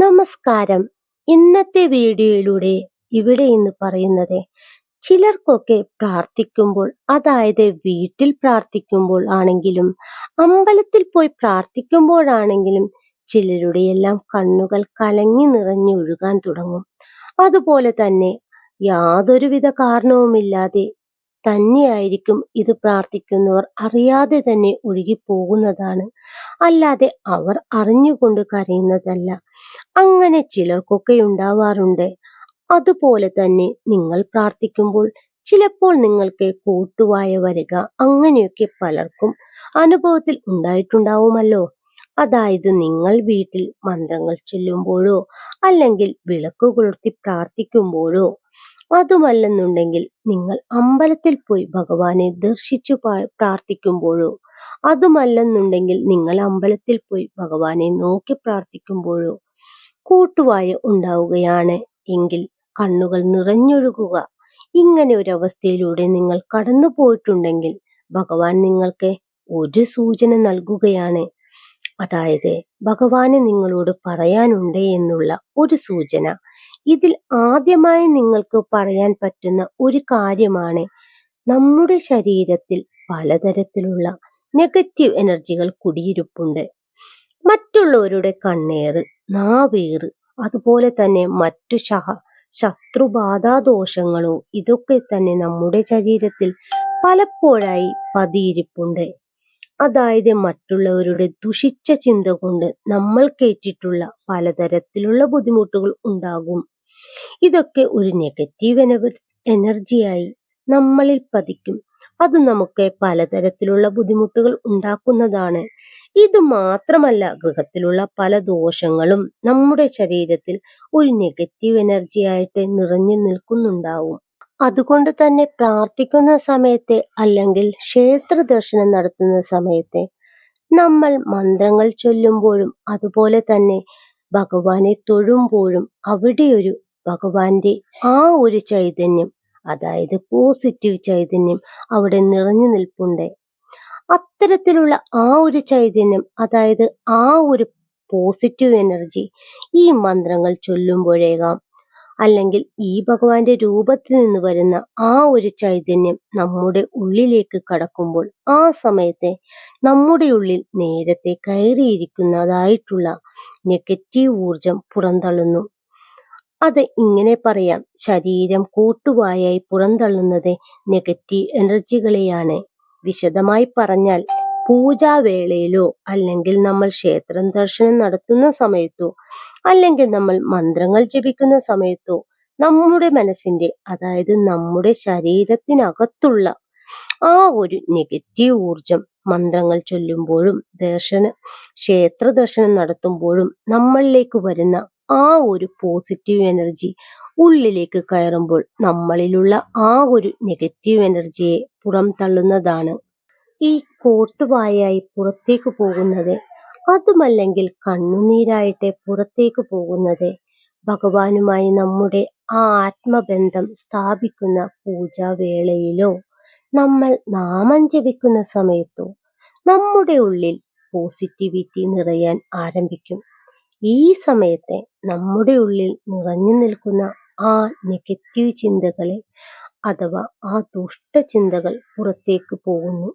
നമസ്കാരം. ഇന്നത്തെ വീഡിയോയിലൂടെ ഇവിടെ ഇന്ന് പറയുന്നത് ചിലർക്കൊക്കെ പ്രാർത്ഥിക്കുമ്പോൾ അതായത് വീട്ടിൽ പ്രാർത്ഥിക്കുമ്പോൾ ആണെങ്കിലും അമ്പലത്തിൽ പോയി പ്രാർത്ഥിക്കുമ്പോഴാണെങ്കിലും ചിലരുടെ എല്ലാം കണ്ണുകൾ കലങ്ങി നിറഞ്ഞൊഴുകാൻ തുടങ്ങും. അതുപോലെ തന്നെ യാതൊരുവിധ കാരണവുമില്ലാതെ തന്നെയായിരിക്കും ഇത് പ്രാർത്ഥിക്കുന്നവർ അറിയാതെ തന്നെ ഒഴുകി പോകുന്നതാണ് അല്ലാതെ അവർ അറിഞ്ഞുകൊണ്ട് കരയുന്നതല്ല. അങ്ങനെ ചിലർക്കൊക്കെ ഉണ്ടാവാറുണ്ട്. അതുപോലെ തന്നെ നിങ്ങൾ പ്രാർത്ഥിക്കുമ്പോൾ ചിലപ്പോൾ നിങ്ങൾക്ക് കൂട്ടുവായ വരിക അങ്ങനെയൊക്കെ പലർക്കും അനുഭവത്തിൽ ഉണ്ടായിട്ടുണ്ടാവുമല്ലോ. അതായത് നിങ്ങൾ വീട്ടിൽ മന്ത്രങ്ങൾ ചൊല്ലുമ്പോഴോ അല്ലെങ്കിൽ വിളക്ക് കൊളുത്തി പ്രാർത്ഥിക്കുമ്പോഴോ അതുമല്ലെന്നുണ്ടെങ്കിൽ നിങ്ങൾ അമ്പലത്തിൽ പോയി ഭഗവാനെ ദർശിച്ചു പ്രാർത്ഥിക്കുമ്പോഴോ അതുമല്ലെന്നുണ്ടെങ്കിൽ നിങ്ങൾ അമ്പലത്തിൽ പോയി ഭഗവാനെ നോക്കി പ്രാർത്ഥിക്കുമ്പോഴോ കൂട്ടുവായ ഉണ്ടാവുകയാണ്. എങ്കിൽ കണ്ണുകൾ നിറഞ്ഞൊഴുകുക. ഇങ്ങനെ ഒരു അവസ്ഥയിലൂടെ നിങ്ങൾ കടന്നു പോയിട്ടുണ്ടെങ്കിൽ ഭഗവാൻ നിങ്ങൾക്ക് ഒരു സൂചന നൽകുകയാണ്. അതായത് ഭഗവാന് നിങ്ങളോട് പറയാനുണ്ട് എന്നുള്ള ഒരു സൂചന. ഇതിൽ ആദ്യമായി നിങ്ങൾക്ക് പറയാൻ പറ്റുന്ന ഒരു കാര്യമാണ് നമ്മുടെ ശരീരത്തിൽ പലതരത്തിലുള്ള നെഗറ്റീവ് എനർജികൾ കുടിയിരുപ്പുണ്ട്. മറ്റുള്ളവരുടെ കണ്ണേറ് നാവേറ് അതുപോലെ തന്നെ മറ്റു ശഹ ശത്രുബാധാദോഷങ്ങളോ ഇതൊക്കെ തന്നെ നമ്മുടെ ശരീരത്തിൽ പലപ്പോഴായി പതിയിരിപ്പുണ്ട്. അതായത് മറ്റുള്ളവരുടെ ദുഷിച്ച ചിന്ത കൊണ്ട് നമ്മൾ കേട്ടിട്ടുള്ള പലതരത്തിലുള്ള ബുദ്ധിമുട്ടുകൾ ഉണ്ടാകും. ഇതൊക്കെ ഒരു നെഗറ്റീവ് എനർജിയായി നമ്മളിൽ പതിക്കും. അത് നമുക്ക് പലതരത്തിലുള്ള ബുദ്ധിമുട്ടുകൾ ഉണ്ടാക്കുന്നതാണ്. ഇത് മാത്രമല്ല ഗൃഹത്തിലുള്ള പല ദോഷങ്ങളും നമ്മുടെ ശരീരത്തിൽ ഒരു നെഗറ്റീവ് എനർജി ആയിട്ട് നിറഞ്ഞു നിൽക്കുന്നുണ്ടാവും. അതുകൊണ്ട് തന്നെ പ്രാർത്ഥിക്കുന്ന സമയത്തെ അല്ലെങ്കിൽ ക്ഷേത്ര ദർശനം നടത്തുന്ന സമയത്തെ നമ്മൾ മന്ത്രങ്ങൾ ചൊല്ലുമ്പോഴും അതുപോലെ തന്നെ ഭഗവാനെ തൊഴുമ്പോഴും അവിടെ ഒരു ഭഗവാന്റെ ആ ഒരു ചൈതന്യം അതായത് പോസിറ്റീവ് ചൈതന്യം അവിടെ നിറഞ്ഞു നിൽപ്പുണ്ട്. അത്തരത്തിലുള്ള ആ ഒരു ചൈതന്യം അതായത് ആ ഒരു പോസിറ്റീവ് എനർജി ഈ മന്ത്രങ്ങൾ ചൊല്ലുമ്പോഴേകാം അല്ലെങ്കിൽ ഈ ഭഗവാന്റെ രൂപത്തിൽ നിന്ന് വരുന്ന ആ ഒരു ചൈതന്യം നമ്മുടെ ഉള്ളിലേക്ക് കടക്കുമ്പോൾ ആ സമയത്തെ നമ്മുടെ ഉള്ളിൽ നേരത്തെ കയറിയിരിക്കുന്നതായിട്ടുള്ള നെഗറ്റീവ് ഊർജം പുറന്തള്ളുന്നു. അത് ഇങ്ങനെ പറയാം ശരീരം കൂട്ടുവായായി പുറന്തള്ളുന്നത് നെഗറ്റീവ് എനർജികളെയാണ് വിശദമായി പറഞ്ഞാൽ പൂജാവേളയിലോ അല്ലെങ്കിൽ നമ്മൾ ക്ഷേത്രം ദർശനം നടത്തുന്ന സമയത്തോ അല്ലെങ്കിൽ നമ്മൾ മന്ത്രങ്ങൾ ജപിക്കുന്ന സമയത്തോ നമ്മുടെ മനസ്സിന്റെ അതായത് നമ്മുടെ ശരീരത്തിനകത്തുള്ള ആ ഒരു നെഗറ്റീവ് ഊർജം മന്ത്രങ്ങൾ ചൊല്ലുമ്പോഴും ദർശന ക്ഷേത്ര ദർശനം നടത്തുമ്പോഴും നമ്മളിലേക്ക് വരുന്ന ആ ഒരു പോസിറ്റീവ് എനർജി ഉള്ളിലേക്ക് കയറുമ്പോൾ നമ്മളിലുള്ള ആ ഒരു നെഗറ്റീവ് എനർജിയെ പുറം തള്ളുന്നതാണ് ഈ കോട്ടുവായായി പുറത്തേക്ക് പോകുന്നത് അതുമല്ലെങ്കിൽ കണ്ണുനീരായിട്ട് പുറത്തേക്ക് പോകുന്നത്. ഭഗവാനുമായി നമ്മുടെ ആ ആത്മബന്ധം സ്ഥാപിക്കുന്ന പൂജാവേളയിലോ നമ്മൾ നാമം ജപിക്കുന്ന സമയത്തോ നമ്മുടെ ഉള്ളിൽ പോസിറ്റിവിറ്റി നിറയാൻ ആരംഭിക്കും. ഈ സമയത്തെ നമ്മുടെ ഉള്ളിൽ നിറഞ്ഞു നിൽക്കുന്ന ആ നെഗറ്റീവ് ചിന്തകളെ അഥവാ ആ ദുഷ്ടചിന്തകൾ പുറത്തേക്ക് പോകുന്നു.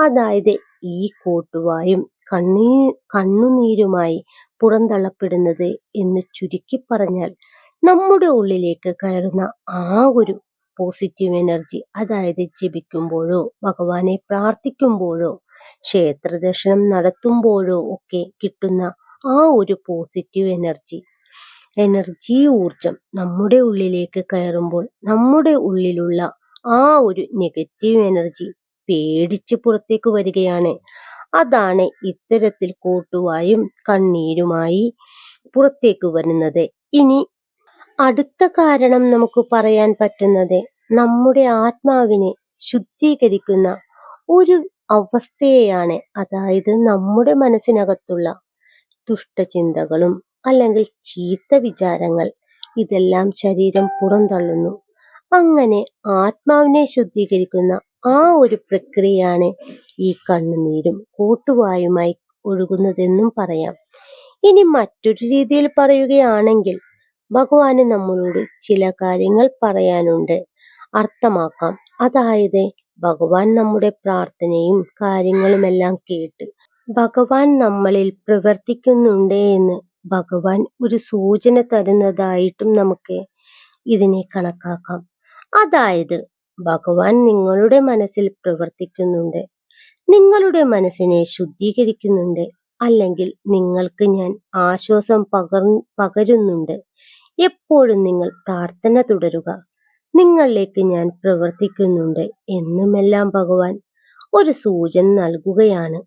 അതായത് ഈ കൂട്ടുവായും കണ്ണീ കണ്ണുനീരുമായി പുറന്തള്ളപ്പെടുന്നത് എന്ന് ചുരുക്കി പറഞ്ഞാൽ നമ്മുടെ ഉള്ളിലേക്ക് കയറുന്ന ആ ഒരു പോസിറ്റീവ് എനർജി അതായത് ജപിക്കുമ്പോഴോ ഭഗവാനെ പ്രാർത്ഥിക്കുമ്പോഴോ ക്ഷേത്ര ദർശനം നടത്തുമ്പോഴോ ഒക്കെ കിട്ടുന്ന ആ ഒരു പോസിറ്റീവ് എനർജി എനർജി ഊർജം നമ്മുടെ ഉള്ളിലേക്ക് കയറുമ്പോൾ നമ്മുടെ ഉള്ളിലുള്ള ആ ഒരു നെഗറ്റീവ് എനർജി പേടിച്ച് പുറത്തേക്ക് വരികയാണ്. അതാണ് ഇത്തരത്തിൽ കൂട്ടുവായും കണ്ണീരുമായി പുറത്തേക്ക് വരുന്നത്. ഇനി അടുത്ത കാരണം നമുക്ക് പറയാൻ പറ്റുന്നത് നമ്മുടെ ആത്മാവിനെ ശുദ്ധീകരിക്കുന്ന ഒരു അവസ്ഥയെയാണ്. അതായത് നമ്മുടെ മനസ്സിനകത്തുള്ള ദുഷ്ടചിന്തകളും അല്ലെങ്കിൽ ചീത്ത വിചാരങ്ങൾ ഇതെല്ലാം ശരീരം പുറന്തള്ളുന്നു. അങ്ങനെ ആത്മാവിനെ ശുദ്ധീകരിക്കുന്ന ആ ഒരു പ്രക്രിയയാണ് ഈ കണ്ണുനീരും കൂട്ടുവായുമായി ഒഴുകുന്നതെന്നും പറയാം. ഇനി മറ്റൊരു രീതിയിൽ പറയുകയാണെങ്കിൽ ഭഗവാന് നമ്മളോട് ചില കാര്യങ്ങൾ പറയാനുണ്ട്. അർത്ഥമാക്കാം. അതായത് ഭഗവാൻ നമ്മുടെ പ്രാർത്ഥനയും കാര്യങ്ങളുമെല്ലാം കേട്ട് ഭഗവാൻ നമ്മളിൽ പ്രവർത്തിക്കുന്നുണ്ട് എന്ന് ഭഗവാൻ ഒരു സൂചന തരുന്നതായിട്ടും നമുക്ക് ഇതിനെ കണക്കാക്കാം. അതായത് ഭഗവാൻ നിങ്ങളുടെ മനസ്സിൽ പ്രവർത്തിക്കുന്നുണ്ട്. നിങ്ങളുടെ മനസ്സിനെ ശുദ്ധീകരിക്കുന്നുണ്ട്. അല്ലെങ്കിൽ നിങ്ങൾക്ക് ഞാൻ ആശ്വാസം പകർ പകരുന്നുണ്ട്. എപ്പോഴും നിങ്ങൾ പ്രാർത്ഥന തുടരുക. നിങ്ങളിലേക്ക് ഞാൻ പ്രവർത്തിക്കുന്നുണ്ട് എന്നുമെല്ലാം ഭഗവാൻ ഒരു സൂചന നൽകുകയാണ്.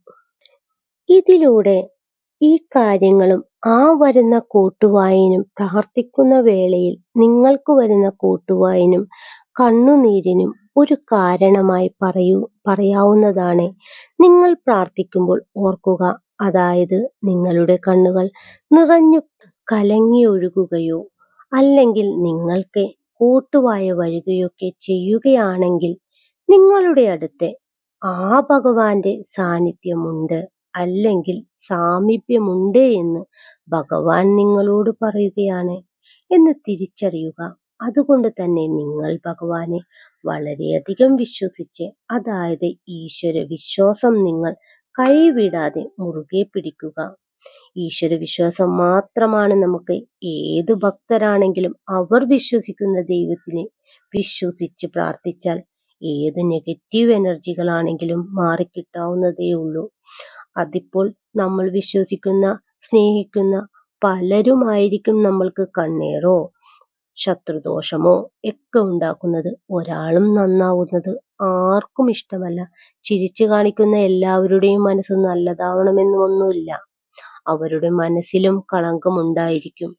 ഇതിലൂടെ ഈ കാര്യങ്ങളും ആ വരുന്ന കൂട്ടുവായനും പ്രാർത്ഥിക്കുന്ന വേളയിൽ നിങ്ങൾക്ക് വരുന്ന കൂട്ടുവായനും കണ്ണുനീരിനും ഒരു കാരണമായി പറയൂ പറയാവുന്നതാണ്. നിങ്ങൾ പ്രാർത്ഥിക്കുമ്പോൾ ഓർക്കുക അതായത് നിങ്ങളുടെ കണ്ണുകൾ നിറഞ്ഞു കലങ്ങിയൊഴുകുകയോ അല്ലെങ്കിൽ നിങ്ങൾക്ക് കൂട്ടുവായ വഴുകയൊക്കെ ചെയ്യുകയാണെങ്കിൽ നിങ്ങളുടെ അടുത്ത് ആ ഭഗവാന്റെ സാന്നിധ്യമുണ്ട് അല്ലെങ്കിൽ സാമീപ്യമുണ്ട് എന്ന് ഭഗവാൻ നിങ്ങളോട് പറയുകയാണ്. എന്ന് തിരിച്ചറിയുക. അതുകൊണ്ട് തന്നെ നിങ്ങൾ ഭഗവാനെ വളരെയധികം വിശ്വസിച്ച് അതായത് ഈശ്വര വിശ്വാസം നിങ്ങൾ കൈവിടാതെ മുറുകെ പിടിക്കുക. ഈശ്വര വിശ്വാസം മാത്രമാണ് നമുക്ക് ഏത് ഭക്തരാണെങ്കിലും അവർ വിശ്വസിക്കുന്ന ദൈവത്തിനെ വിശ്വസിച്ച് പ്രാർത്ഥിച്ചാൽ ഏത് നെഗറ്റീവ് എനർജികളാണെങ്കിലും മാറിക്കിട്ടാവുന്നതേ ഉള്ളൂ. അതിപ്പോൾ നമ്മൾ വിശ്വസിക്കുന്ന സ്നേഹിക്കുന്ന പലരുമായിരിക്കും നമ്മൾക്ക് കണ്ണേറോ? ശത്രുദോഷമോ ഒക്കെ ഉണ്ടാക്കുന്നത് ഒരാളും നന്നാവുന്നത് ആർക്കും ഇഷ്ടമല്ല. ചിരിച്ചു കാണിക്കുന്ന എല്ലാവരുടെയും മനസ്സ് നല്ലതാവണമെന്നൊന്നുമില്ല അവരുടെ മനസ്സിലും കളങ്കം ഉണ്ടായിരിക്കും.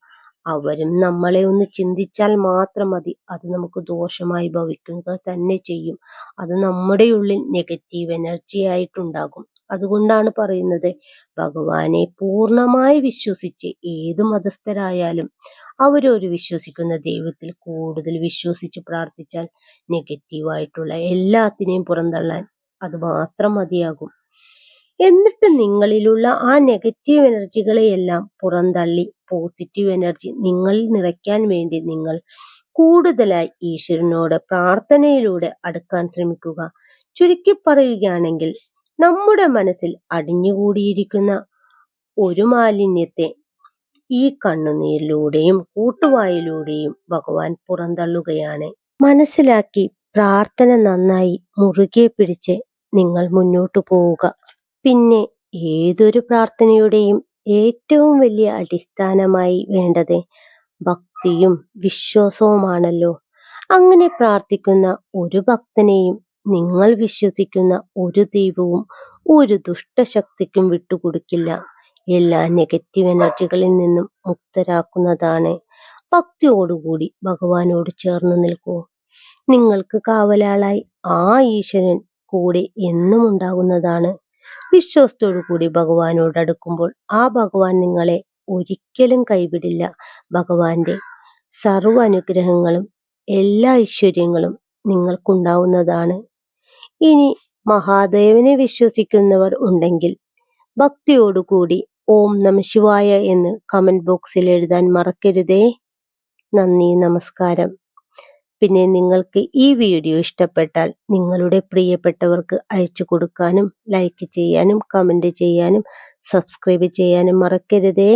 അവരും നമ്മളെ ഒന്ന് ചിന്തിച്ചാൽ മാത്രം മതി. അത് നമുക്ക് ദോഷമായി ഭവിക്കുക തന്നെ ചെയ്യും. അത് നമ്മുടെ ഉള്ളിൽ നെഗറ്റീവ് എനർജി ആയിട്ടുണ്ടാകും. അതുകൊണ്ടാണ് പറയുന്നത്. ഭഗവാനെ പൂർണമായി വിശ്വസിച്ച് ഏത് മതസ്ഥരായാലും അവരൊരു വിശ്വസിക്കുന്ന ദൈവത്തിൽ കൂടുതൽ വിശ്വസിച്ച് പ്രാർത്ഥിച്ചാൽ നെഗറ്റീവായിട്ടുള്ള എല്ലാത്തിനെയും പുറന്തള്ളാൻ അത് മാത്രം മതിയാകും. എന്നിട്ട് നിങ്ങളിലുള്ള ആ നെഗറ്റീവ് എനർജികളെയെല്ലാം പുറന്തള്ളി പോസിറ്റീവ് എനർജി നിങ്ങളിൽ നിറയ്ക്കാൻ വേണ്ടി നിങ്ങൾ കൂടുതലായി ഈശ്വരനോട് പ്രാർത്ഥനയിലൂടെ അടുക്കാൻ ശ്രമിക്കുക. ചുരുക്കി പറയുകയാണെങ്കിൽ നമ്മുടെ മനസ്സിൽ അടിഞ്ഞുകൂടിയിരിക്കുന്ന ഒരു മാലിന്യത്തെ ഈ കണ്ണുനീരിലൂടെയും കൂട്ടുവായിലൂടെയും ഭഗവാൻ പുറന്തള്ളുകയാണ്. മനസ്സിലാക്കി പ്രാർത്ഥന നന്നായി മുറുകെ പിടിച്ച് നിങ്ങൾ മുന്നോട്ടു പോവുക. പിന്നെ ഏതൊരു പ്രാർത്ഥനയുടെയും ഏറ്റവും വലിയ അടിസ്ഥാനമായി വേണ്ടത് ഭക്തിയും വിശ്വാസവുമാണല്ലോ. അങ്ങനെ പ്രാർത്ഥിക്കുന്ന ഒരു ഭക്തനെയും നിങ്ങൾ വിശ്വസിക്കുന്ന ഒരു ദൈവവും ഒരു ദുഷ്ടശക്തിക്കും വിട്ടുകൊടുക്കില്ല. എല്ലാ നെഗറ്റീവ് എനർജികളിൽ നിന്നും മുക്തരാക്കുന്നതാണ്. ഭക്തിയോടുകൂടി ഭഗവാനോട് ചേർന്ന് നിൽക്കൂ. നിങ്ങൾക്ക് കാവലാളായി ആ ഈശ്വരൻ കൂടെ എന്നും ഉണ്ടാകുന്നതാണ്. വിശ്വാസത്തോടു കൂടി ഭഗവാനോട് അടുക്കുമ്പോൾ ആ ഭഗവാൻ നിങ്ങളെ ഒരിക്കലും കൈവിടില്ല. ഭഗവാന്റെ സർവ അനുഗ്രഹങ്ങളും എല്ലാ ഐശ്വര്യങ്ങളും നിങ്ങൾക്കുണ്ടാവുന്നതാണ്. ഇനി മഹാദേവനെ വിശ്വസിക്കുന്നവർ ഉണ്ടെങ്കിൽ ഭക്തിയോടുകൂടി ഓം നമ ശിവായ എന്ന് കമന്റ് ബോക്സിൽ എഴുതാൻ മറക്കരുതേ. നന്ദി നമസ്കാരം. പിന്നെ നിങ്ങൾക്ക് ഈ വീഡിയോ ഇഷ്ടപ്പെട്ടാൽ നിങ്ങളുടെ പ്രിയപ്പെട്ടവർക്ക് അയച്ചു കൊടുക്കാനും ലൈക്ക് ചെയ്യാനും കമന്റ് ചെയ്യാനും സബ്സ്ക്രൈബ് ചെയ്യാനും മറക്കരുതേ.